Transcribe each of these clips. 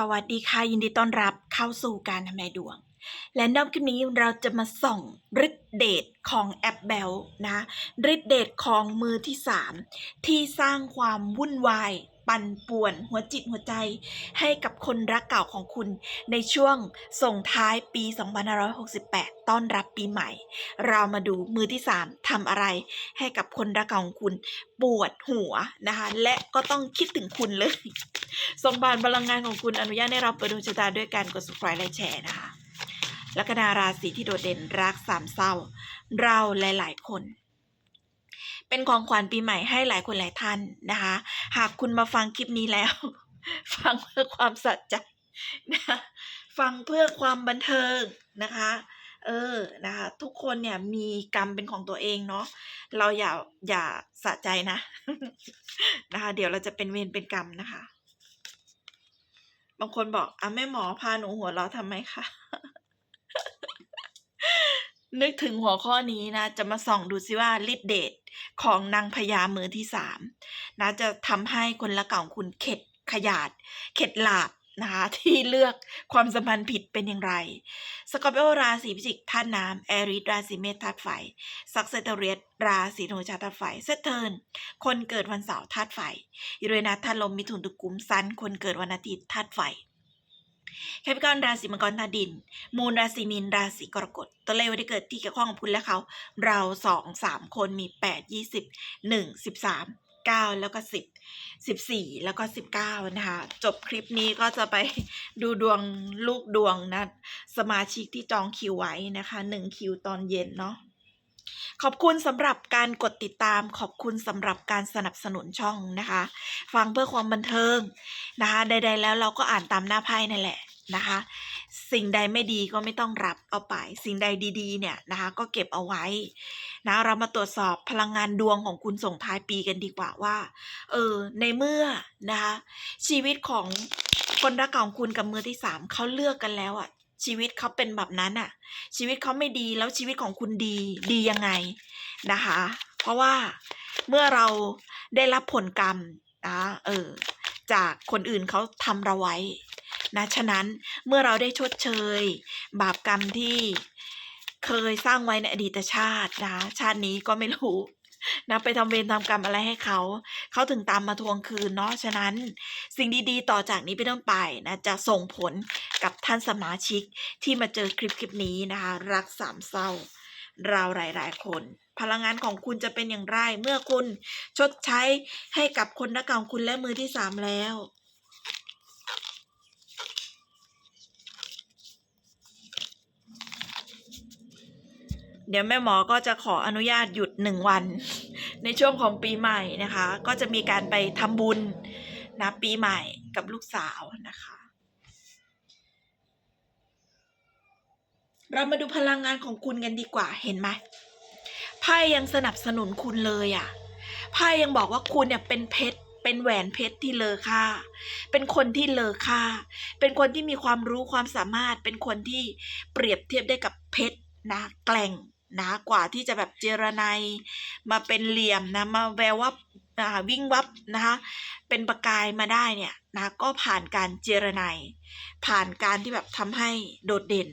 สวัสดีค่ะ ยินดีต้อนรับเข้าสู่การทำนายดวง และนอกจากนี้เราจะมาส่องฤทธิเดชของแอปเบลนะฤทธิเดชของมือที่ 3 ที่สร้างความวุ่นวาย ปั่นป่วนหัวจิตหัวใจ ให้กับคนรักเก่าของคุณในช่วงส่งท้ายปี 2568 ต้อนรับปีใหม่ เรามาดูมือที่ 3ทำอะไร ให้กับคนรักเก่าของคุณปวดหัวนะคะ และก็ต้องคิดถึงคุณเลยส่งบานพลังงานของคุณอนุญาตให้เราเปิดดวงชะตาด้วยการกด subscribe และแชร์นะคะลัคนาราศีที่โดดเด่นรักสามเศร้า เราหลาย ๆ คน เป็นของขวัญปีใหม่ให้หลายคนหลายท่านนะคะ หากคุณมาฟังคลิปนี้แล้ว ฟังเพื่อความสัใจนะคะฟังเพื่อความบันเทิงนะคะ เออนะคะทุกคนเนี่ยมีกรรมเป็นของตัวเองเนาะเราอย่าอย่าสะใจนะนะคะ เดี๋ยวเราจะเป็นเวรเป็นกรรมนะคะ บางคนบอกอะแม่หมอพาหนูหัวเราะทำไมคะ นึกถึงหัวข้อนี้นะ จะมาส่องดูซิว่าฤทธิเดชของนางพญามือที่สามนะจะทำให้คนละเก่าของคุณเข็ดขยาด เข็ดหลาบนะคะที่เลือกความสัมพันธ์ผิดเป็นอย่างไร สกอร์ปิโอราศีพิจิกธาตุน้ำแอริสราศีเมษธาตุไฟซักเซตเรียสราศีธนูชาติธาตุไฟเซตเทิร์นคนเกิดวันเสาร์ธาตุไฟยูเรนัสธาตุลมมิถุนตุกุมซันคนเกิดวันอาทิตย์ธาตุไฟ แคปิกอนราศีมังกรธาดิน มูลราศีมีนราศีกรกฎตัวเลขวันที่เกิดที่เกี่ยวข้องกับคุณและเขา เราสองสามคนมีแปดยี่สิบหนึ่งสิบสามเก้าแล้วก็สิบสิบสี่แล้วก็สิบเก้านะคะจบคลิปนี้ก็จะไปดูดวงลูกดวงนะสมาชิกที่จองคิวไว้นะคะหนึ่งคิวตอนเย็นเนาะขอบคุณสำหรับการกดติดตาม ขอบคุณสำหรับการสนับสนุนช่องนะคะ ฟังเพื่อความบันเทิงนะคะ ใด ๆ แล้วเราก็อ่านตามหน้าไพ่นั่นแหละ นะคะ สิ่งใดไม่ดีก็ไม่ต้องรับเอาไป สิ่งใดดีๆ เนี่ยนะคะ ก็เก็บเอาไว้นะเรามาตรวจสอบพลังงานดวงของคุณส่งท้ายปีกันดีกว่าว่า เออ ในเมื่อนะคะ ชีวิตของคนรักเก่าของคุณกับมือที่สามเขาเลือกกันแล้วอะชีวิตเขาเป็นแบบนั้นอะชีวิตเขาไม่ดีแล้วชีวิตของคุณดีดียังไงนะคะ เพราะว่าเมื่อเราได้รับผลกรรมนะเออจากคนอื่นเขาทำเราไว้ นะฉะนั้นเมื่อเราได้ชดเชย บาปกรรมที่เคยสร้างไว้ในอดีตชาตินะ ชาตินี้ก็ไม่รู้นะไปทำเวรทำกรรมอะไรให้เขา เขาถึงตามมาทวงคืนเนาะ ฉะนั้นสิ่งดีๆ ต่อจากนี้ไปต้นไปนะ จะส่งผลกับท่านสมาชิกที่มาเจอคลิปคลิปนี้นะคะ รักสามเศร้า เราหลาย ๆ คน พลังงานของคุณจะเป็นอย่างไร เมื่อคุณชดใช้ให้กับคนรักเก่าของคุณและมือที่สามแล้ว เดี๋ยวแม่หมอก็จะขออนุญาตหยุดหนึ่งวัน ในช่วงของปีใหม่นะคะ ก็จะมีการไปทำบุญนะปีใหม่กับลูกสาวนะคะ เรามาดูพลังงานของคุณกันดีกว่าเห็นไหมไพ่ยังสนับสนุนคุณเลยอะ่ะไพ่ยังบอกว่าคุณเนี่ยเป็นเพชรเป็นแหวนเพชรที่เลอค่า เป็นคนที่เลอค่า เป็นคนที่มีความรู้ความสามารถ เป็นคนที่เปรียบเทียบได้กับเพชรนะแกล่ง นะกว่าที่จะแบบเจรไนยมาเป็นเหลี่ยมนะมาแวววับอ่าวิ่งวับนะคะเป็นประกายมาได้เนี่ยนะก็ผ่านการเจรไนยผ่านการที่แบบทำให้โดดเด่น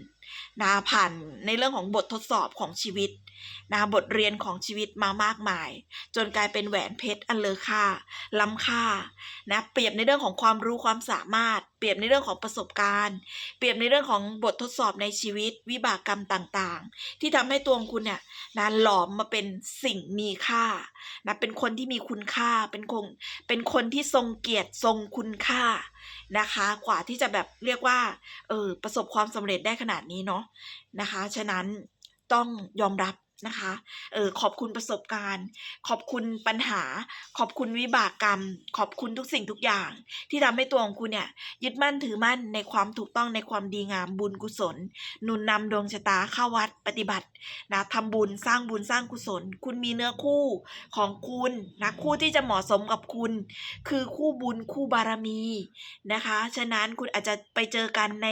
นะผ่านในเรื่องของบททดสอบของชีวิต นะบทเรียนของชีวิตมามากมาย จนกลายเป็นแหวนเพชรอันเลอค่า ล้ำค่านะเปรียบในเรื่องของความรู้ความสามารถ เปรียบในเรื่องของประสบการณ์ เปรียบในเรื่องของบททดสอบในชีวิต วิบากกรรมต่างๆ ที่ทำให้ตัวองคุณเนี่ยนะหลอมมาเป็นสิ่งมีค่านะเป็นคนที่มีคุณค่าเป็นคงเป็นคนที่ทรงเกียรติทรงคุณค่านะคะกว่าที่จะแบบเรียกว่าเออประสบความสำเร็จได้ขนาดนี้เนาะนะคะ ฉะนั้นต้องยอมรับ นะคะเออขอบคุณประสบการณ์ ขอบคุณปัญหา ขอบคุณวิบากกรรม ขอบคุณทุกสิ่งทุกอย่าง ที่ทำให้ตัวของคุณเนี่ยยึดมั่นถือมั่นในความถูกต้องในความดีงามบุญกุศลหนุนนำดวงชะตาเข้าวัดปฏิบัตินะทำบุญสร้างบุญสร้างกุศล คุณมีเนื้อคู่ของคุณนะคู่ที่จะเหมาะสมกับคุณ คือคู่บุญคู่บารมีนะคะฉะนั้นคุณอาจจะไปเจอกันใน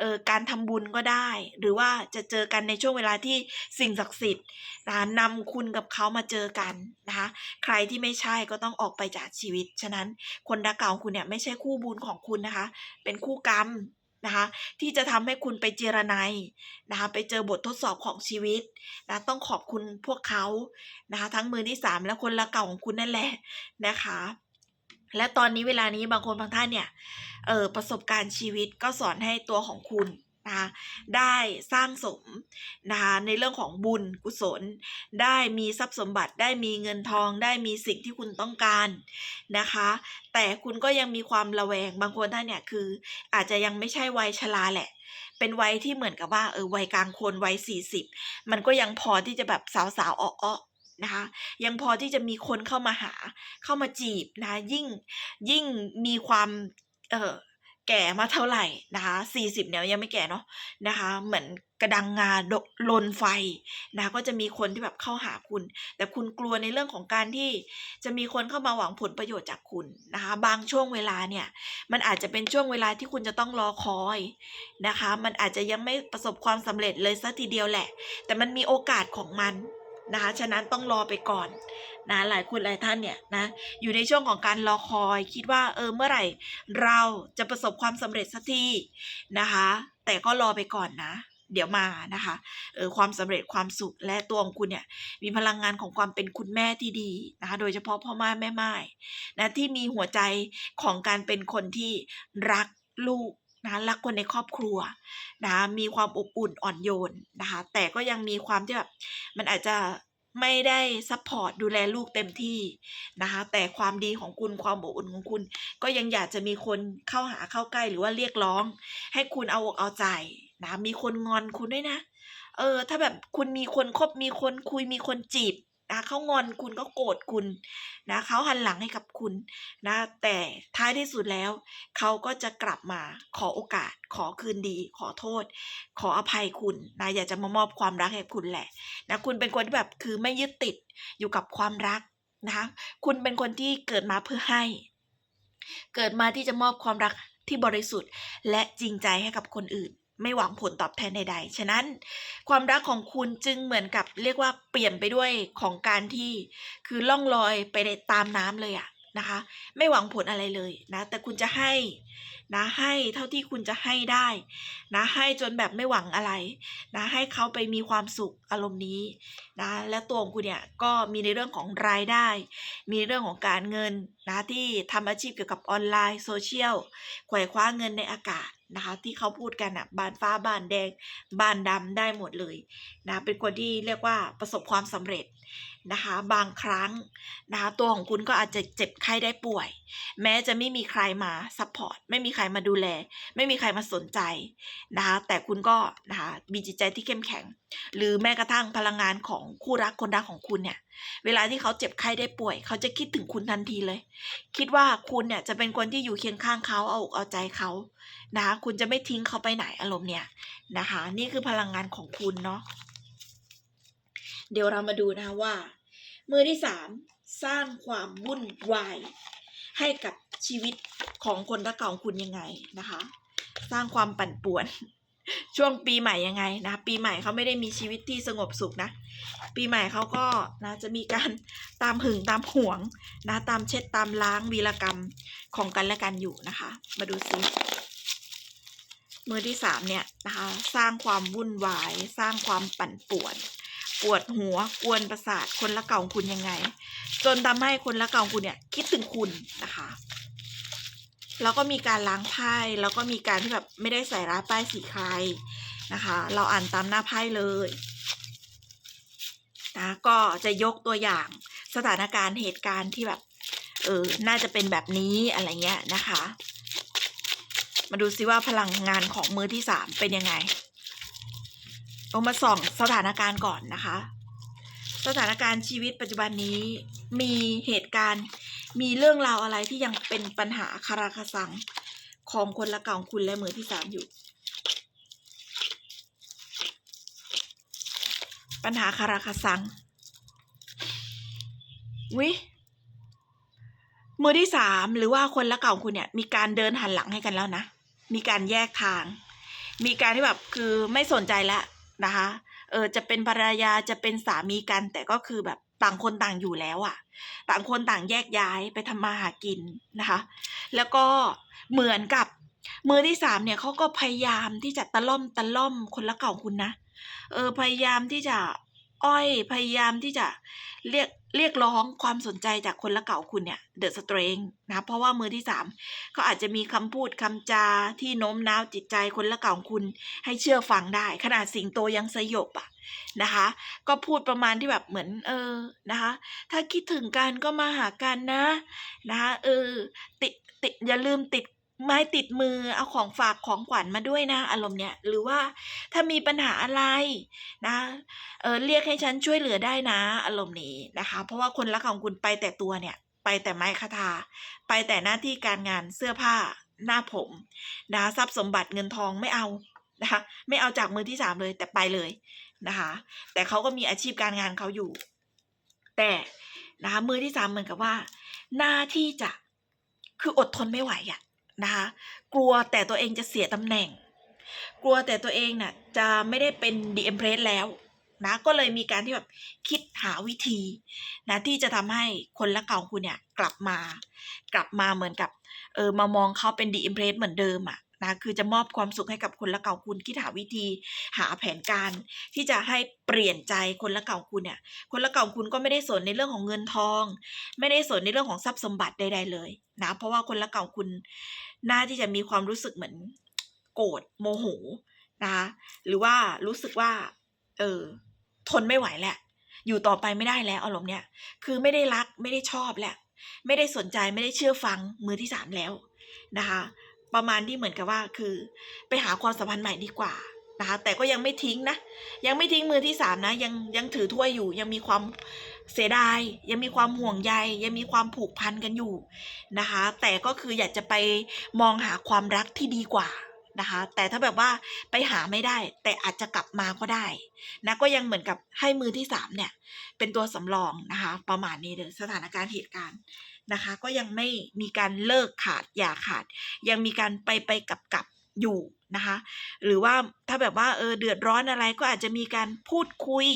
ออการทำบุญก็ได้ หรือว่าจะเจอกันในช่วงเวลาที่สิ่งศักดิ์สิทธิ์นะนำคุณกับเขามาเจอกันนะคะใครที่ไม่ใช่ก็ต้องออกไปจากชีวิต ฉะนั้นคนรักเก่าของคุณเนี่ยไม่ใช่คู่บุญของคุณนะคะ เป็นคู่กรรมนะคะที่จะทำให้คุณไปเจรไนยนะคะไปเจอบททดสอบของชีวิตนะต้องขอบคุณพวกเขานะคะทั้งมือที่สามและคนรักเก่าของคุณนั่นแหละนะคะและตอนนี้เวลานี้บางคนบางท่านเนี่ยเออประสบการณ์ชีวิตก็สอนให้ตัวของคุณ นะคะได้สร้างสมนะคะในเรื่องของบุญกุศล ได้มีทรัพย์สมบัติได้มีเงินทอง ได้มีสิ่งที่คุณต้องการนะคะ แต่คุณก็ยังมีความระแวงบางคนท่านเนี่ยคือ อาจจะยังไม่ใช่วัยชราแหละ เป็นวัยที่เหมือนกับว่าเออวัยกลางคนวัยสี่สิบมันก็ยังพอที่จะแบบสาวๆอ้อๆนะคะยังพอที่จะมีคนเข้ามาหาเข้ามาจีบนะะยิ่งยิ่งมีความเออ แก่มาเท่าไหร่นะคะสี่สิบเนี่ยยังไม่แก่เนาะนะคะ เหมือนกระดังงาดกลนไฟนะคะก็จะมีคนที่แบบเข้าหาคุณ แต่คุณกลัวในเรื่องของการที่จะมีคนเข้ามาหวังผลประโยชน์จากคุณนะคะ บางช่วงเวลาเนี่ย มันอาจจะเป็นช่วงเวลาที่คุณจะต้องรอคอยนะคะ มันอาจจะยังไม่ประสบความสำเร็จเลยสัทีเดียวแหละ แต่มันมีโอกาสของมัน นะคะฉะนั้นต้องรอไปก่อนนะหลายคนหลายท่านเนี่ยนะอยู่ในช่วงของการรอคอยคิดว่าเออเมื่อไหร่ เราจะประสบความสำเร็จสักทีนะคะ แต่ก็รอไปก่อนนะ เดี๋ยวมานะคะเออความสำเร็จความสุขและตัวของคุณเนี่ยมีพลังงานของความเป็นคุณแม่ที่ดีนะคะโดยเฉพาะพ่อแม่แม่ไม้นะที่มีหัวใจของการเป็นคนที่รักลูก นะรักคนในครอบครัวนะคะมีความอบอุ่นอ่อนโยนนะคะแต่ก็ยังมีความที่แบบมันอาจจะไม่ได้ซัพพอร์ตดูแลลูกเต็มที่นะคะแต่ความดีของคุณความอบอุ่นของคุณ ก็ยังอยากจะมีคนเข้าหาเข้าใกล้หรือว่าเรียกร้อง ให้คุณเอาอกเอาใจนะมีคนงอนคุณด้วยนะเออถ้าแบบคุณมีคนคบมีคนคุยมีคนจีบ นะเขางอนคุณก็โกรธคุณนะเขาหันหลังให้กับคุณนะแต่ท้ายที่สุดแล้วเขาก็จะกลับมาขอโอกาส ขอคืนดี ขอโทษ ขออภัยคุณนะอยากจะมามอบความรักให้คุณแหละนะคุณเป็นคนที่แบบคือไม่ยึดติดอยู่กับความรักนะคะคุณเป็นคนที่เกิดมาเพื่อให้ เกิดมาที่จะมอบความรักที่บริสุทธิ์ และจริงใจให้กับคนอื่น ไม่หวังผลตอบแทนใดๆ ฉะนั้นความรักของคุณจึงเหมือนกับเรียกว่าเปลี่ยนไปด้วยของการที่คือล่องลอยไปในตามน้ำเลยอะนะคะ ไม่หวังผลอะไรเลยนะ แต่คุณจะให้นะให้เท่าที่คุณจะให้ได้นะให้จนแบบไม่หวังอะไรนะให้เขาไปมีความสุขอารมณ์นี้นะและตัวของคุณเนี่ยก็มีในเรื่องของรายได้ มีเรื่องของการเงินนะที่ทำอาชีพเกี่ยวกับออนไลน์โซเชียลไขว่คว้าเงินในอากาศ นะคะ ที่เขาพูดกันอะบานฟ้าบานแดง บานดำได้หมดเลยนะเป็นคนที่เรียกว่าประสบความสำเร็จ นะคะบางครั้งนะคะตัวของคุณก็อาจจะเจ็บไข้ได้ป่วย แม้จะไม่มีใครมาซัพพอร์ตไม่มีใครมาดูแล ไม่มีใครมาสนใจนะคะแต่คุณก็นะคะมีจิตใจที่เข้มแข็ง หรือแม้กระทั่งพลังงานของคู่รักคนรักของคุณเนี่ยเวลาที่เขาเจ็บไข้ได้ป่วย เขาจะคิดถึงคุณทันทีเลย คิดว่าคุณเนี่ยจะเป็นคนที่อยู่เคียงข้างเขาเอาอกเอาใจเขานะคะคุณจะไม่ทิ้งเขาไปไหนอารมณ์เนี่ยนะคะนี่คือพลังงานของคุณเนาะ เดี๋ยวเรามาดูนะว่า มือที่สามสร้างความวุ่นวายให้กับชีวิตของคนรักเก่าของคุณยังไงนะคะ สร้างความปั่นป่วน ช่วงปีใหม่ยังไงนะปีใหม่เขาไม่ได้มีชีวิตที่สงบสุขนะ ปีใหม่เขาก็นะจะมีการตามหึงตามห่วงนะตามเช็ดตามล้างวีรกรรมของกันและกันอยู่นะคะ มาดูซิมือที่สามเนี่ยนะคะสร้างความวุ่นวาย สร้างความปั่นป่วน ปวดหัวกวนประสาทคนละเก่าของคุณยังไง จนทำให้คนละเก่าของคุณเนี่ยคิดถึงคุณนะคะแล้วก็มีการล้างไพ่แล้วก็มีการที่แบบไม่ได้ใส่ร้ายป้ายสีใครนะคะ เราอ่านตามหน้าไพ่เลยนะก็จะยกตัวอย่างสถานการณ์เหตุการณ์ที่แบบเออน่าจะเป็นแบบนี้อะไรเงี้ยนะคะ มาดูซิว่าพลังงานของมือที่สามเป็นยังไง เอามาส่องสถานการณ์ก่อนนะคะ สถานการณ์ชีวิตปัจจุบันนี้มีเหตุการณ์มีเรื่องราวอะไรที่ยังเป็นปัญหาคาราคาซังของคนละเก่าของคุณและมือที่สามอยู่ ปัญหาคาราคาซังวิมือที่สามหรือว่าคนละเก่าของคุณเนี่ย มีการเดินหันหลังให้กันแล้วนะ มีการแยกทาง มีการที่แบบคือไม่สนใจแล้ว นะคะ เออจะเป็นภรรยาจะเป็นสามีกัน แต่ก็คือแบบต่างคนต่างอยู่แล้วอะต่างคนต่างแยกย้ายไปทำมาหากินนะคะ แล้วก็เหมือนกับมือที่สามเนี่ยเขาก็พยายามที่จะตะล่อมตะล่อมคนละเก่าคุณนะ เออพยายามที่จะอ้อยพยายามที่จะเรียก เรียกร้องความสนใจจากคนละเก่าคุณเนี่ยเดอะสเตรงนะเพราะว่ามือที่สามเขาอาจจะมีคำพูดคำจาที่โน้มน้าวจิตใจคนละเก่าคุณ ให้เชื่อฟังได้ ขนาดสิงโตยังสยบอะนะคะ ก็พูดประมาณที่แบบเหมือนเออนะคะ ถ้าคิดถึงกันก็มาหากันนะนะคะเออติดติดอย่าลืมติด ไม้ติดมือเอาของฝากของขวัญมาด้วยนะ อารมณ์เนี้ยหรือว่าถ้ามีปัญหาอะไรนะเออเรียกให้ฉันช่วยเหลือได้นะ อารมณ์นี้นะคะ เพราะว่าคนรักของคุณไปแต่ตัวเนี่ย ไปแต่ไม้คาทาไปแต่หน้าที่การงานเสื้อผ้าหน้าผมนะทรัพย์สมบัติเงินทองไม่เอานะคะไม่เอาจากมือที่สามเลยแต่ไปเลยนะคะ แต่เขาก็มีอาชีพการงานเขาอยู่ แต่นะคะมือที่สามเหมือนกับว่า หน้าที่จะคืออดทนไม่ไหวอะ นะคะ กลัวแต่ตัวเองจะเสียตำแหน่ง กลัวแต่ตัวเองน่ะจะไม่ได้เป็นดีเอ็มเพรสแล้วนะก็เลยมีการที่แบบคิดหาวิธีนะที่จะทำให้คนละเก่าคุณเนี่ยกลับมา กลับมาเหมือนกับเออมามองเขาเป็นดีเอ็มเพรสเหมือนเดิมอะนะคือจะมอบความสุขให้กับคนละเก่าคุณคิดหาวิธีหาแผนการที่จะให้เปลี่ยนใจคนละเก่าคุณเนี่ยคนละเก่าคุณก็ไม่ได้สนในเรื่องของเงินทอง ไม่ได้สนในเรื่องของทรัพย์สมบัติใดๆเลยนะเพราะว่าคนละเก่าคุณ น่าที่จะมีความรู้สึกเหมือน โกรธโมโหนะคะหรือว่ารู้สึกว่า เออ ทนไม่ไหวแหละ อยู่ต่อไปไม่ได้แล้วอารมณ์เนี้ยคือไม่ได้รักไม่ได้ชอบแหละ ไม่ได้สนใจไม่ได้เชื่อฟังมือที่สามแล้วนะคะ ประมาณที่เหมือนกับว่าคือ ไปหาความสัมพันธ์ใหม่ดีกว่า นะคะแต่ก็ยังไม่ทิ้งนะ ยังไม่ทิ้งมือที่สามนะ ยังยังถือถ้วยอยู่ ยังมีความเสียดาย ยังมีความห่วงใย ยังมีความผูกพันกันอยู่นะคะ แต่ก็คืออยากจะไปมองหาความรักที่ดีกว่านะคะ แต่ถ้าแบบว่าไปหาไม่ได้ แต่อาจจะกลับมาก็ได้นะก็ยังเหมือนกับให้มือที่สามเนี่ย เป็นตัวสำรองนะคะ ประมาณนี้เลยสถานการณ์เหตุการณ์นะคะ ก็ยังไม่มีการเลิกขาดอย่าขาด ยังมีการไปไปกลับกลับอยู่ นะคะ หรือว่าถ้าแบบว่าเออเดือดร้อนอะไรก็อาจจะมีการพูดคุย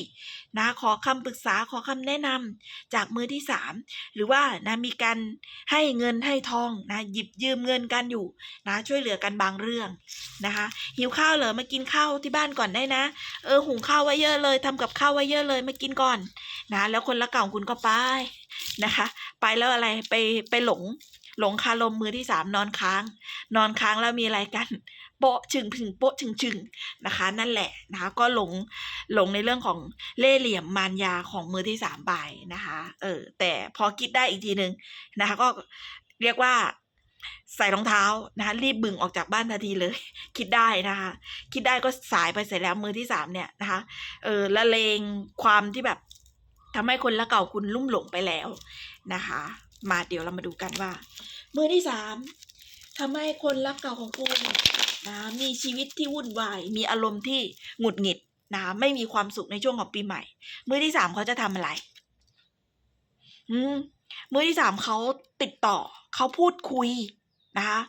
นะขอคำปรึกษาขอคำแนะนำจากมือที่สามหรือว่านะมีการให้เงินให้ทองนะหยิบยืมเงินกันอยู่นะช่วยเหลือกันบางเรื่องนะคะหิวข้าวเหรอมากินข้าวที่บ้านก่อนได้นะ เออหุงข้าวไว้เยอะเลยทำกับข้าวไว้เยอะเลยมากินก่อนนะแล้วคนละเก่าคุณก็ไปนะคะ ไปแล้วอะไรไปไปหลง หลงคาลมมือที่สามนอนค้าง นอนค้างแล้วมีอะไรกัน โปะชึงผึงโปะชึงชึงนะคะ นั่นแหละนะคะก็หลงหลงในเรื่องของเล่เหลี่ยมมารยาของมือที่สามไปนะคะเออแต่พอคิดได้อีกทีหนึ่งนะคะ ก็เรียกว่าใส่รองเท้านะคะรีบบึงออกจากบ้านทันทีเลย คิดได้นะคะ คิดได้ก็สายไปเสร็จแล้วมือที่สามเนี่ยนะคะเออละเลงความที่แบบทำให้คนละเก่าคุณลุ่มหลงไปแล้วนะคะ มาเดี๋ยวเรามาดูกันว่า มือที่สามทำให้คนรักเก่าของคุณนะมีชีวิตที่วุ่นวาย มีอารมณ์ที่หงุดหงิดนะไม่มีความสุขในช่วงของปีใหม่ มือที่สามเขาจะทำอะไรอืมมือที่สามเขาติดต่อเขาพูดคุยนะคะ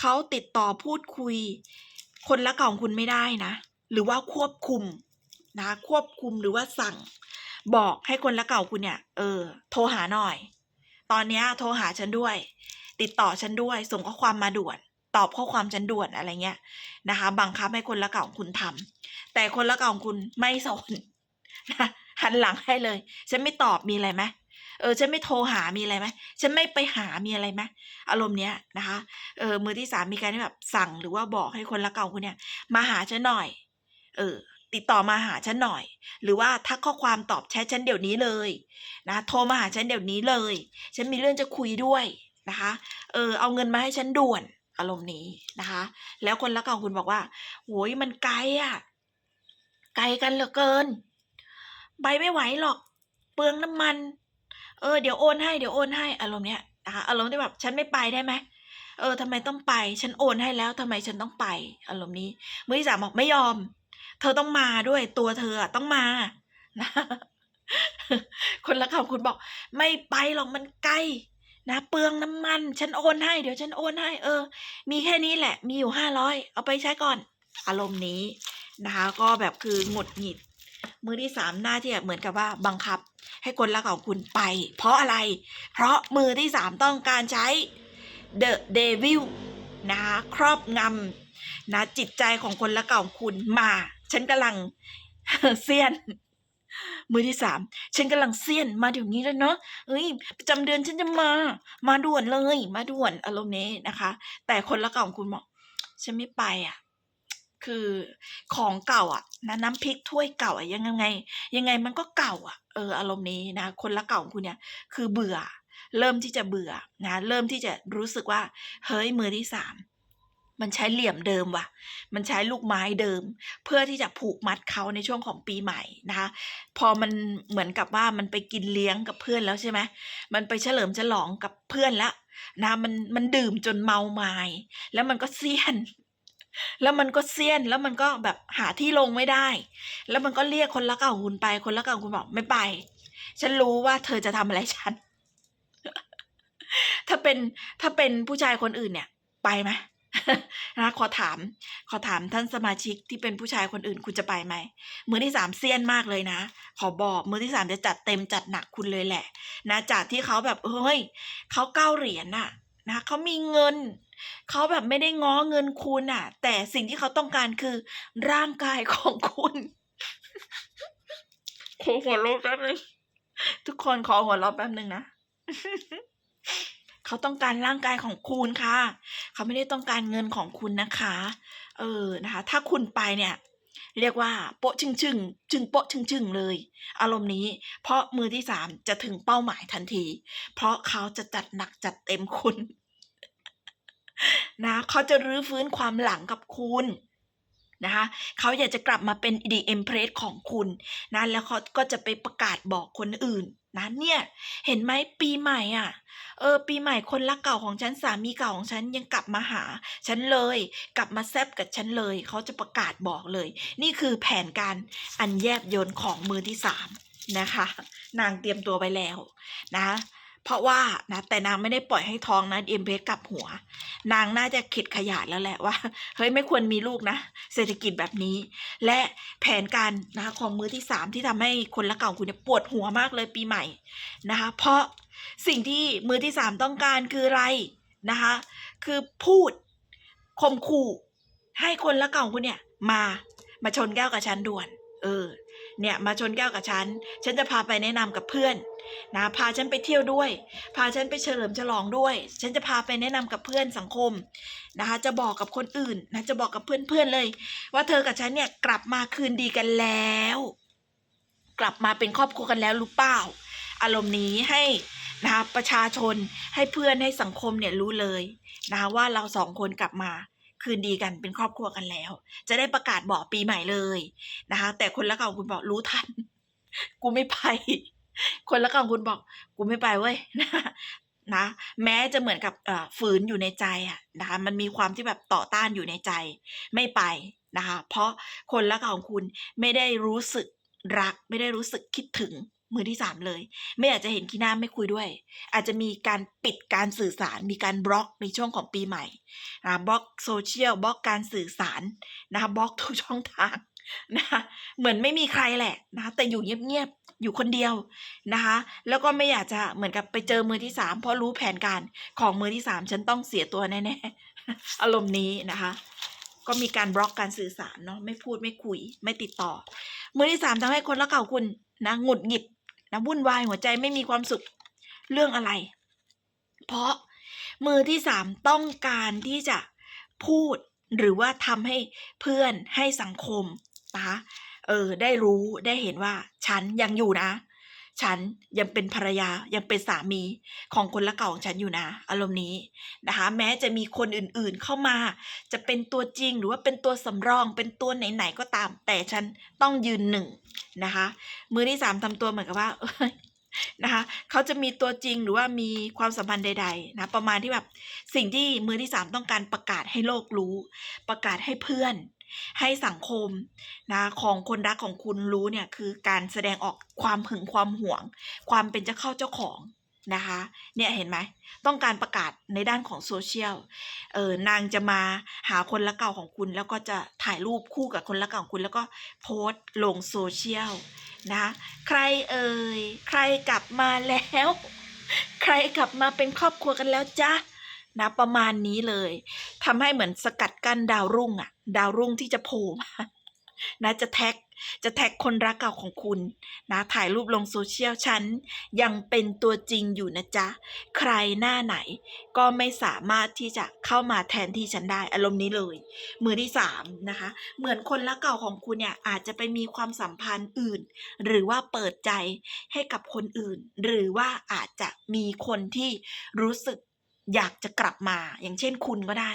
เขาติดต่อพูดคุย คนละเก่าของคุณไม่ได้นะ หรือว่าควบคุมนะควบคุมหรือว่าสั่ง บอกให้คนละเก่าคุณเนี่ย เออ โทรหาหน่อย ตอนนี้โทรหาฉันด้วย ติดต่อฉันด้วยส่งข้อความมาด่วน ตอบข้อความฉันด่วนอะไรเงี้ยนะคะ บังคับให้คนละเก่าของคุณทำแต่คนละเก่าของคุณไม่สนนะหันหลังให้เลย ฉันไม่ตอบมีอะไรไหมเออฉันไม่โทรหามีอะไรไหมฉันไม่ไปหามีอะไรไหมอารมณ์เนี้ยนะคะเออมือที่สามมีการที่แบบสั่งหรือว่าบอกให้คนละเก่าคุณเนี่ย มาหาฉันหน่อย เออ ติดต่อมาหาฉันหน่อย หรือว่าทักข้อความตอบแชทฉันเดี๋ยวนี้เลยนะโทรมาหาฉันเดี๋ยวนี้เลย ฉันมีเรื่องจะคุยด้วยนะคะเออเอาเงินมาให้ฉันด่วนอารมณ์นี้นะคะ แล้วคนละเก่าคุณบอกว่าโหยมันไกลอะ ไกลกันเหลือเกิน ไปไม่ไหวหรอก เปลืองน้ำมัน เออเดี๋ยวโอนให้เดี๋ยวโอนให้อารมณ์เนี้ยนะคะอารมณ์ที่แบบฉันไม่ไปได้ไหมเออทำไมต้องไป ฉันโอนให้แล้วทำไมฉันต้องไป อารมณ์นี้มือที่สามบอกไม่ยอม เธอต้องมาด้วยตัวเธอต้องมานะคนละคำคุณบอก ไม่ไปหรอกมันไกลนะเปลืองน้ำมัน ฉันโอนให้เดี๋ยวฉันโอนให้ เออ มีแค่นี้แหละ มีอยู่ห้าร้อยเอาไปใช้ก่อน อารมณ์นี้นะคะ ก็แบบคือหงุดหงิด มือที่สามหน้าที่แบบเหมือนกับว่าบังคับ ให้คนรักของคุณไป เพราะอะไร เพราะมือที่สามต้องการใช้ The Devil นะคะครอบงำนะจิตใจของคนรักของคุณมา ฉันกำลังเซียน มือที่สามฉันกำลังเซียนมาเดี๋ยวนี้แล้วเนาะเอ้ยประจำเดือนฉันจะมา มาด่วนเลย มาด่วนอารมณ์นี้นะคะ แต่คนรักของคุณบอกฉันไม่ไปอะคือของเก่าอะนะน้ำพริกถ้วยเก่าอะยังไง ยังไงมันก็เก่า อะเอออารมณ์นี้นะคนรักเก่าของคุณเนี่ย คือเบื่อ เริ่มที่จะเบื่อนะเริ่มที่จะรู้สึกว่า เฮ้ยมือที่สาม มันใช้เหลี่ยมเดิมว่ะ มันใช้ลูกไม้เดิม เพื่อที่จะผูกมัดเขาในช่วงของปีใหม่นะคะ พอมันเหมือนกับว่ามันไปกินเลี้ยงกับเพื่อนแล้วใช่ไหมมันไปเฉลิมฉลองกับเพื่อนแล้วนะมันมันดื่มจนเมาไม้แล้วมันก็เซียน แล้วมันก็เซียนแล้วมันก็แบบหาที่ลงไม่ได้ แล้วมันก็เรียกคนละเก่าคุณไป คนละเก่าคุณบอกไม่ไป ฉันรู้ว่าเธอจะทำอะไรฉัน ถ้าเป็นถ้าเป็นผู้ชายคนอื่นเนี่ย ไปไหม นะขอถาม ขอถามท่านสมาชิกที่เป็นผู้ชายคนอื่นคุณจะไปไหมมือที่สามเซียนมากเลยนะ ขอบอกมือที่สามจะจัดเต็มจัดหนักคุณเลยแหละ นะจากที่เขาแบบเฮ้ยเขาเก้าเหรียญน่ะนะเขามีเงินเขาแบบไม่ได้ง้อเงินคุณอะ แต่สิ่งที่เขาต้องการคือร่างกายของคุณขอหัวเราะแป๊บนึงทุกคนขอหัวเราะแป๊บนึงนะ เขาต้องการร่างกายของคุณค่ะ เขาไม่ได้ต้องการเงินของคุณนะคะ เออนะคะ ถ้าคุณไปเนี่ย เรียกว่าโปะชึงชึงจึงโปะชึงชึงเลย อารมณ์นี้ เพราะมือที่สามจะถึงเป้าหมายทันที เพราะเขาจะจัดหนักจัดเต็มคุณนะเขาจะรื้อฟื้นความหลังกับคุณนะคะเขาอยากจะกลับมาเป็น The Empress ของคุณนะแล้วเขาก็จะไปประกาศบอกคนอื่น น้าเนี่ย เห็นไหมปีใหม่อะ เออ ปีใหม่คนรักเก่าของฉันสามีเก่าของฉันยังกลับมาหา ฉันเลย กลับมาแซบกับฉันเลย เขาจะประกาศบอกเลย นี่คือแผนการอันแยบยนต์ของมือที่สามนะคะ นางเตรียมตัวไปแล้วนะ เพราะว่านะแต่นางไม่ได้ปล่อยให้ท้องนะเอ็มเพสกลับหัว นางน่าจะเข็ดขยาดแล้วแหละว่าเฮ้ยไม่ควรมีลูกนะ เศรษฐกิจแบบนี้ และแผนการนะคะของมือที่สามที่ทำให้คนละเก่าคุณเนี่ยปวดหัวมากเลยปีใหม่นะคะเพราะสิ่งที่มือที่สามต้องการคืออะไรนะคะคือพูดข่มขู่ให้คนละเก่าคุณเนี่ยมามาชนแก้วกับฉันด่วน เออ เนี่ยมาชนแก้วกับฉัน ฉันจะพาไปแนะนำกับเพื่อน นะพาฉันไปเที่ยวด้วย พาฉันไปเฉลิมฉลองด้วย ฉันจะพาไปแนะนำกับเพื่อนสังคมนะคะจะบอกกับคนอื่นนะจะบอกกับเพื่อนๆเลย ว่าเธอกับฉันเนี่ยกลับมาคืนดีกันแล้ว กลับมาเป็นครอบครัวกันแล้วรู้เปล่า อารมณ์นี้ให้นะคะประชาชนให้เพื่อนให้สังคมเนี่ยรู้เลยนะคะว่าเราสองคนกลับมาคืนดีกันเป็นครอบครัวกันแล้ว จะได้ประกาศบอกปีใหม่เลยนะคะแต่คนละเก่าคุณบอกรู้ทัน กูไม่ไป คนละก่าคุณบอกกูไม่ไปเว้ยนะนะแม้จะเหมือนกับฝืนอยู่ในใจอะนะคะมันมีความที่แบบต่อต้านอยู่ในใจไม่ไปนะคะเพราะคนละเก่าของคุณไม่ได้รู้สึกรัก ไม่ได้รู้สึกคิดถึงมือที่สามเลย ไม่อยากจะเห็นขี้หน้าไม่คุยด้วย อาจจะมีการปิดการสื่อสาร มีการบล็อกในช่วงของปีใหม่นะบล็อกโซเชียลบล็อกการสื่อสารนะคะบล็อกทุกช่องทางนะคะเหมือนไม่มีใครแหละนะคะแต่อยู่เงียบๆ อยู่คนเดียวนะคะ แล้วก็ไม่อยากจะเหมือนกับไปเจอมือที่สามเพราะรู้แผนการของมือที่สามฉันต้องเสียตัวแน่ๆอารมณ์นี้นะคะ ก็มีการบล็อกการสื่อสารเนาะไม่พูดไม่คุย ไม่ติดต่อ มือที่สามทำให้คนละเก่าคุณนะหงุดหงิดนะวุ่นวายหัวใจไม่มีความสุขเรื่องอะไร เพราะมือที่สามต้องการที่จะพูดหรือว่าทำให้เพื่อนให้สังคมนะคะ เออ ได้รู้ได้เห็นว่า ฉันยังอยู่นะ ฉันยังเป็นภรรยายังเป็นสามีของคนละเก่าของฉันอยู่นะ อารมณ์นี้นะคะ แม้จะมีคนอื่นๆเข้ามา จะเป็นตัวจริงหรือว่าเป็นตัวสำรอง เป็นตัวไหนๆก็ตาม แต่ฉันต้องยืนหนึ่งนะคะ มือที่สามทำตัวเหมือนกับว่านะคะเขาจะมีตัวจริงหรือว่ามีความสัมพันธ์ใด ๆ นะประมาณที่แบบสิ่งที่มือที่สามต้องการประกาศให้โลกรู้ ประกาศให้เพื่อน ให้สังคมนะของคนรักของคุณรู้เนี่ยคือการแสดงออกความหึงความหวง ความเป็นเจ้าเข้าเจ้าของนะคะเนี่ยเห็นไหมต้องการประกาศในด้านของโซเชียลเออนางจะมาหาคนรักเก่าของคุณ แล้วก็จะถ่ายรูปคู่กับคนรักเก่าของคุณ แล้วก็โพสต์ลงโซเชียลนะใครเอ่ยใครกลับมาแล้ว ใครกลับมาเป็นครอบครัวกันแล้วจ้ะนะประมาณนี้เลยทำให้เหมือนสกัดกั้นดาวรุ่งอะ ดาวรุ่งที่จะโผล่มานะจะแท็กจะแท็กคนรักเก่าของคุณนะถ่ายรูปลงโซเชียลฉันยังเป็นตัวจริงอยู่นะจ๊ะ ใครหน้าไหนก็ไม่สามารถที่จะเข้ามาแทนที่ฉันได้อารมณ์นี้เลย มือที่สามนะคะ เหมือนคนรักเก่าของคุณเนี่ยอาจจะไปมีความสัมพันธ์อื่น หรือว่าเปิดใจให้กับคนอื่น หรือว่าอาจจะมีคนที่รู้สึกอยากจะกลับมา อย่างเช่นคุณก็ได้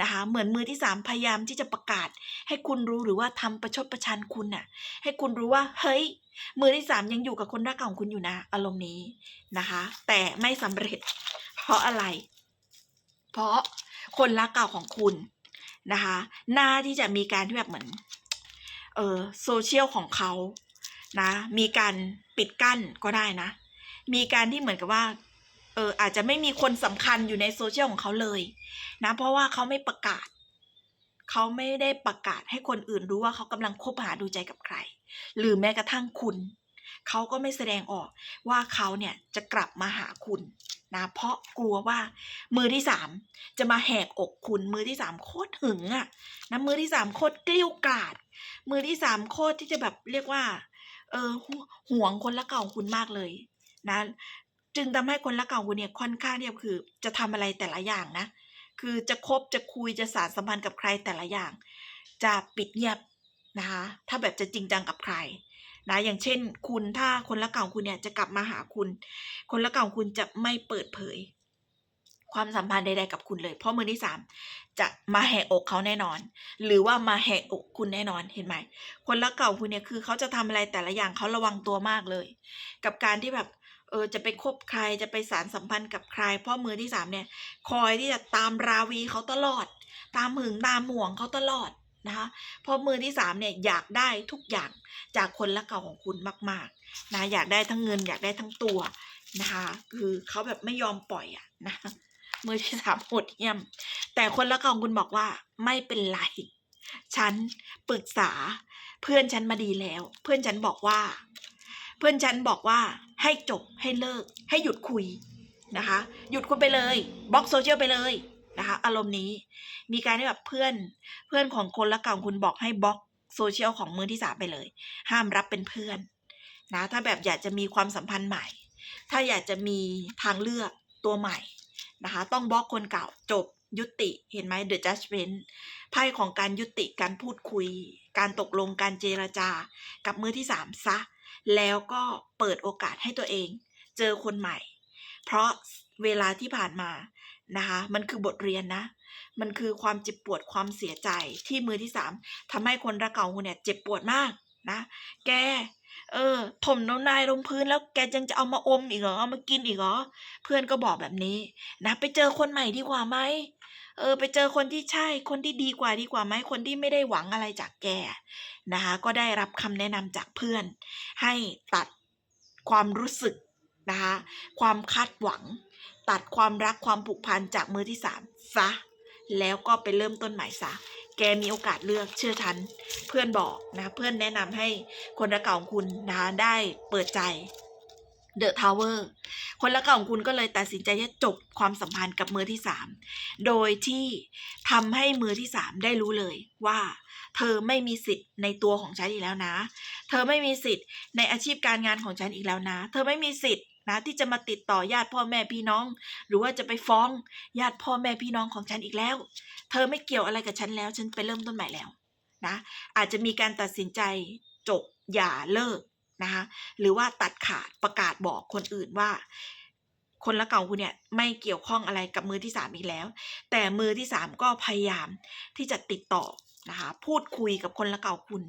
นะคะเหมือนมือที่สามพยายามที่จะประกาศ ให้คุณรู้หรือว่าทำประชดประชันคุณน่ะ ให้คุณรู้ว่าเฮ้ย มือที่สามยังอยู่กับคนรักเก่าของคุณอยู่นะ อารมณ์นี้นะคะ แต่ไม่สำเร็จ เพราะอะไร เพราะคนรักเก่าของคุณนะคะหน้าที่จะมีการที่แบบเหมือนเออโซเชียลของเขานะมีการปิดกั้นก็ได้นะ มีการที่เหมือนกับว่า เอออาจจะไม่มีคนสำคัญอยู่ในโซเชียลของเขาเลยนะเพราะว่าเขาไม่ประกาศ เขาไม่ได้ประกาศให้คนอื่นรู้ว่าเขากำลังคบหาดูใจกับใคร หรือแม้กระทั่งคุณ เขาก็ไม่แสดงออกว่าเขาเนี่ยจะกลับมาหาคุณนะเพราะกลัวว่ามือที่สามจะมาแหกอกคุณมือที่สามโคตรหึงอะ่ะนะมือที่สามโคตรเกลี้ยวกราด มือที่สามโคตรที่จะแบบเรียกว่า เออหห่วงคนละเก่าของคุณมากเลยนะ จึงทำให้คนละเก่าคุณเนี่ยค่อนข้างที่จะคือ จะทำอะไรแต่ละอย่างนะ คือจะคบจะคุยจะสารสัมพันธ์กับใครแต่ละอย่าง จะปิดเงียบนะคะ ถ้าแบบจะจริงจังกับใครนะอย่างเช่น คุณถ้าคนละเก่าคุณเนี่ยจะกลับมาหาคุณ คนละเก่าคุณจะไม่เปิดเผย ความสัมพันธ์ใดๆกับคุณเลย เพราะมือที่สามจะมาแหกอกเขาแน่นอน หรือว่ามาแหกอกคุณแน่นอนเห็นไหมคนละเก่าคุณเนี่ยคือเขาจะทำอะไรแต่ละอย่างเขาระวังตัวมากเลย กับการที่แบบ เออจะไปคบใครจะไปสารสัมพันธ์กับใครพราะมือที่สามเนี่ย คอยที่จะตามราวีเขาตลอด ตามหึงตามห่วงเขาตลอดนะคะพราะมือที่สามเนี่ยอยากได้ทุกอย่างจากคนละเก่าของคุณมากๆนะอยากได้ทั้งเงินอยากได้ทั้งตัวนะคะคือเขาแบบไม่ยอมปล่อยอะนะมือที่สามโหดเยี่ยม แต่คนละเก่าของคุณบอกว่าไม่เป็นไรฉันปรึกษาเพื่อนฉันมาดีแล้ว เพื่อนฉันบอกว่า เพื่อนฉันบอกว่าให้จบให้เลิก ให้หยุดคุยนะคะ หยุดคุยไปเลยบล็อกโซเชียลไปเลยนะคะ อารมณ์นี้มีการที่แบบเพื่อนเพื่อนของคนละเก่าของคุณบอกให้บล็อกโซเชียลของมือที่สามไปเลย ห้ามรับเป็นเพื่อนนะถ้าแบบอยากจะมีความสัมพันธ์ใหม่ ถ้าอยากจะมีทางเลือกตัวใหม่นะคะ ต้องบล็อกคนเก่าจบยุติเห็นไหม The Judgment ไพ่ของการยุติการพูดคุย การตกลงการเจรจา กับมือที่สามซะ แล้วก็เปิดโอกาสให้ตัวเอง เจอคนใหม่ เพราะเวลาที่ผ่านมานะคะมันคือบทเรียนนะ มันคือความเจ็บปวดความเสียใจที่มือที่สามทำให้คนรักเก่าคุณเนี่ยเจ็บปวดมากนะ แก เออ ถมน้ำลายลงพื้นแล้วแกยังจะเอามาอมอีกเหรอ เอามากินอีกเหรอ เพื่อนก็บอกแบบนี้นะ ไปเจอคนใหม่ดีกว่าไหม เออ ไปเจอคนที่ใช่ คนที่ดีกว่าดีกว่าไหมคนที่ไม่ได้หวังอะไรจากแกนะคะ ก็ได้รับคำแนะนำจากเพื่อน ให้ตัดความรู้สึกนะคะ ความคาดหวัง ตัดความรักความผูกพันจากมือที่สามซะ แล้วก็ไปเริ่มต้นใหม่ซะแกมีโอกาสเลือกเชื่อฉัน เพื่อนบอกนะ เพื่อนแนะนำให้คนรักเก่าของคุณนะคะได้เปิดใจ เดอะทาวเวอร์คนรักเก่าของคุณก็เลยตัดสินใจที่จะจบความสัมพันธ์กับมือที่สามโดยที่ทำให้มือที่สามได้รู้เลยว่า เธอไม่มีสิทธิ์ในตัวของฉันอีกแล้วนะ เธอไม่มีสิทธิ์ในอาชีพการงานของฉันอีกแล้วนะ เธอไม่มีสิทธิ์นะที่จะมาติดต่อญาติพ่อแม่พี่น้อง หรือว่าจะไปฟ้องญาติพ่อแม่พี่น้องของฉันอีกแล้ว เธอไม่เกี่ยวอะไรกับฉันแล้ว ฉันไปเริ่มต้นใหม่แล้วนะอาจจะมีการตัดสินใจจบอย่าเลิก นะคะหรือว่าตัดขาดประกาศบอกคนอื่นว่า คนละเก่าคุณเนี่ยไม่เกี่ยวข้องอะไรกับมือที่สามอีกแล้ว แต่มือที่สามก็พยายามที่จะติดต่อนะคะพูดคุยกับคนละเก่าคุณ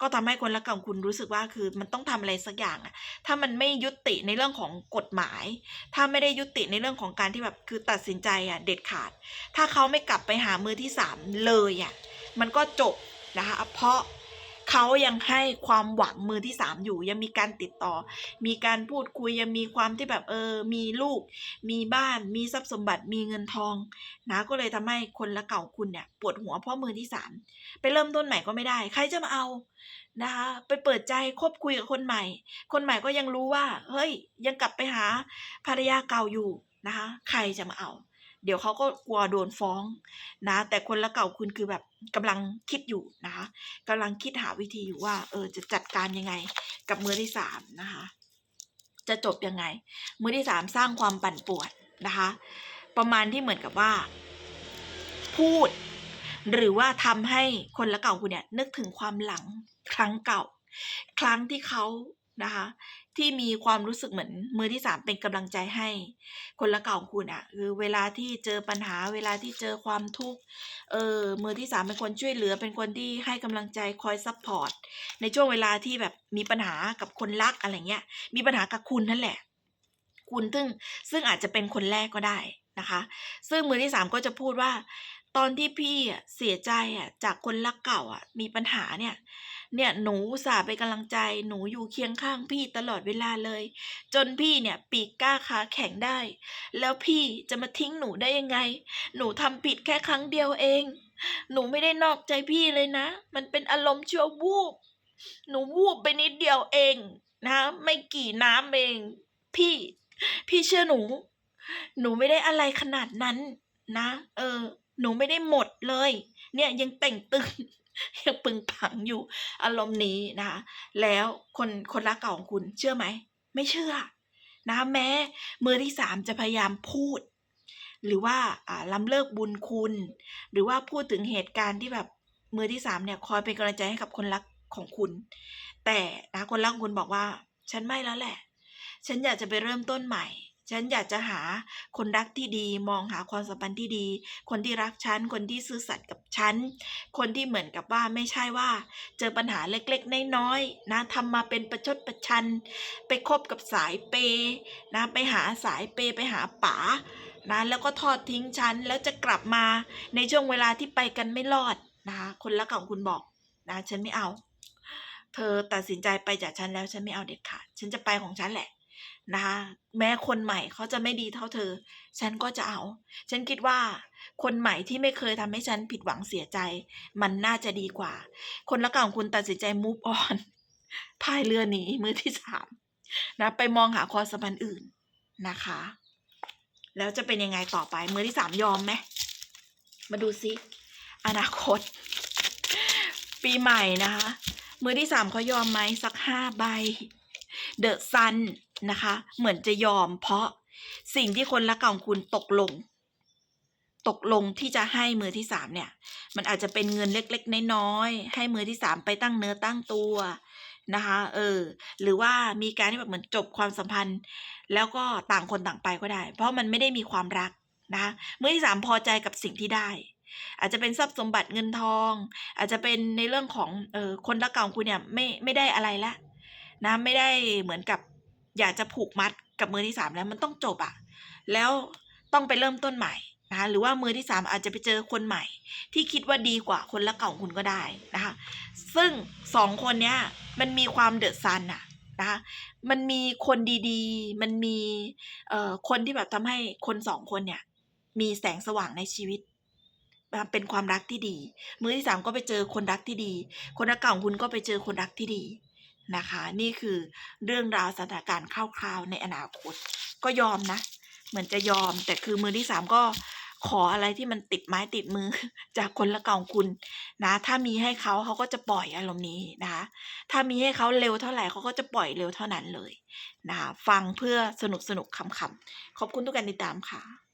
ก็ทำให้คนละเก่าคุณรู้สึกว่าคือมันต้องทำอะไรสักอย่างอะถ้ามันไม่ยุติในเรื่องของกฎหมาย ถ้าไม่ได้ยุติในเรื่องของการที่แบบคือตัดสินใจอะเด็ดขาด ถ้าเขาไม่กลับไปหามือที่สามเลยอะมันก็จบนะคะเพราะ เขายังให้ความหวังมือที่สามอยู่ ยังมีการติดต่อ มีการพูดคุยยังมีความที่แบบเออ มีลูก มีบ้าน มีทรัพย์สมบัติมีเงินทองนะก็เลยทำให้คนละเก่าคุณเนี่ยปวดหัวเพราะมือที่สามไปเริ่มต้นใหม่ก็ไม่ได้ ใครจะมาเอานะคะไปเปิดใจคบคุยกับคนใหม่ คนใหม่ก็ยังรู้ว่า เฮ้ย ยังกลับไปหาภรรยาเก่าอยู่นะคะ ใครจะมาเอา เดี๋ยวเขาก็กลัวโดนฟ้องนะ แต่คนละเก่าคุณคือแบบ กำลังคิดอยู่นะคะกำลังคิดหาวิธีอยู่ว่า เออจะจัดการยังไง กับมือที่สามนะคะ จะจบยังไง มือที่สามสร้างความปั่นป่วนนะคะ ประมาณที่เหมือนกับว่า พูด หรือว่าทำให้คนละเก่าคุณเนี่ยนึกถึงความหลังครั้งเก่า ครั้งที่เขา นะคะ ที่มีความรู้สึกเหมือนมือที่สามเป็นกำลังใจให้ คนละเก่าคุณอะคือเวลาที่เจอปัญหาเวลาที่เจอความทุกข์เออมือที่สามเป็นคนช่วยเหลือเป็นคนที่ให้กำลังใจคอยซัพพอร์ตในช่วงเวลาที่แบบมีปัญหากับคนรักอะไรเงี้ยมีปัญหากับคุณนั่นแหละ คุณซึ่งซึ่งอาจจะเป็นคนแรกก็ได้นะคะ ซึ่งมือที่สามก็จะพูดว่าตอนที่พี่เสียใจอะจากคนรักเก่าอะมีปัญหาเนี่ย เนี่ยหนูสาไปนกำลังใจหนูอยู่เคียงข้างพี่ตลอดเวลาเลย จนพี่เนี่ยปีกกล้าขาแข็งได้ แล้วพี่จะมาทิ้งหนูได้ยังไง หนูทำผิดแค่ครั้งเดียวเอง หนูไม่ได้นอกใจพี่เลยนะ มันเป็นอารมณ์ชั่ววูบหนูวูบไปนิดเดียวเองนะไม่กี่น้ำเอง พี่ พี่เชื่อหนู หนูไม่ได้อะไรขนาดนั้นนะ เออ หนูไม่ได้หมดเลย เนี่ยยังแต่งตึง ยังปึงปังอยู่อารมณ์นี้นะคะแล้วคนคนรักเก่าของคุณเชื่อไหม ไม่เชื่อนะคะแม้มือที่สามจะพยายามพูด หรือว่าอ่าล้ำเลิกบุญคุณ หรือว่าพูดถึงเหตุการณ์ที่แบบมือที่สามเนี่ยคอยเป็นกำลังใจให้กับคนรักของคุณ แต่นะคนรักคุณบอกว่า ฉันไม่แล้วแหละ ฉันอยากจะไปเริ่มต้นใหม่ ฉันอยากจะหาคนรักที่ดี มองหาความสัมพันธ์ที่ดี คนที่รักฉัน คนที่ซื่อสัตย์กับฉัน คนที่เหมือนกับว่าไม่ใช่ว่า เจอปัญหาเล็กๆน้อยๆนะทำมาเป็นประชดประชัน ไปคบกับสายเปย์นะไปหาสายเปย์ไปหาป๋านะแล้วก็ทอดทิ้งฉัน แล้วจะกลับมาในช่วงเวลาที่ไปกันไม่รอดนะคะคนรักของคุณบอกนะฉันไม่เอา เธอตัดสินใจไปจากฉันแล้วฉันไม่เอาเด็ดขาดฉันจะไปของฉันแหละ นะคะแม้คนใหม่เขาจะไม่ดีเท่าเธอ ฉันก็จะเอา ฉันคิดว่า คนใหม่ที่ไม่เคยทำให้ฉันผิดหวังเสียใจ มันน่าจะดีกว่า คนละเก่าของคุณตัดสินใจ move on พายเรือหนีมือที่สามนะ ไปมองหาความสัมพันธ์อื่นนะคะ แล้วจะเป็นยังไงต่อไป มือที่สามยอมไหมมาดูซิอนาคต ปีใหม่นะคะ มือที่สามเขายอมไหมสักห้าใบเดอะซัน นะคะ เหมือนจะยอมเพราะสิ่งที่คนรักเก่าของคุณตกลง ตกลงที่จะให้มือที่สามเนี่ย มันอาจจะเป็นเงินเล็กๆน้อยๆให้มือที่สามไปตั้งเนื้อตั้งตัวนะคะ เออ หรือว่ามีการที่แบบเหมือนจบความสัมพันธ์ แล้วก็ต่างคนต่างไปก็ได้ เพราะมันไม่ได้มีความรักนะคะมือที่สามพอใจกับสิ่งที่ได้ อาจจะเป็นทรัพย์สมบัติเงินทอง อาจจะเป็นในเรื่องของเออคนรักเก่าของคุณเนี่ยไม่ไม่ได้อะไรละนะไม่ได้เหมือนกับ อยากจะผูกมัดกับมือที่สามแล้วมันต้องจบอะแล้วต้องไปเริ่มต้นใหม่นะคะหรือว่ามือที่สามอาจจะไปเจอคนใหม่ ที่คิดว่าดีกว่าคนรักเก่าของคุณก็ได้นะคะซึ่งสองคนเนี้ยมันมีความเดือดซันอะนะคะมันมีคนดีๆ มันมีเอ่อคนที่แบบทำให้คนสองคนเนี่ยมีแสงสว่างในชีวิตเป็นความรักที่ดี มือที่สามก็ไปเจอคนรักที่ดี คนรักเก่าของคุณก็ไปเจอคนรักที่ดี นะคะ นี่คือเรื่องราวสถานการณ์คร่าวๆในอนาคต ก็ยอมนะ เหมือนจะยอม แต่คือมือที่สามก็ขออะไรที่มันติดไม้ติดมือจากคนละเก่าของคุณนะ ถ้ามีให้เขาเขาก็จะปล่อยอารมณ์นี้นะคะถ้ามีให้เขาเร็วเท่าไหร่เขาก็จะปล่อยเร็วเท่านั้นเลยนะคะฟังเพื่อสนุกสนุกๆขำๆขอบคุณทุกการติดตามค่ะ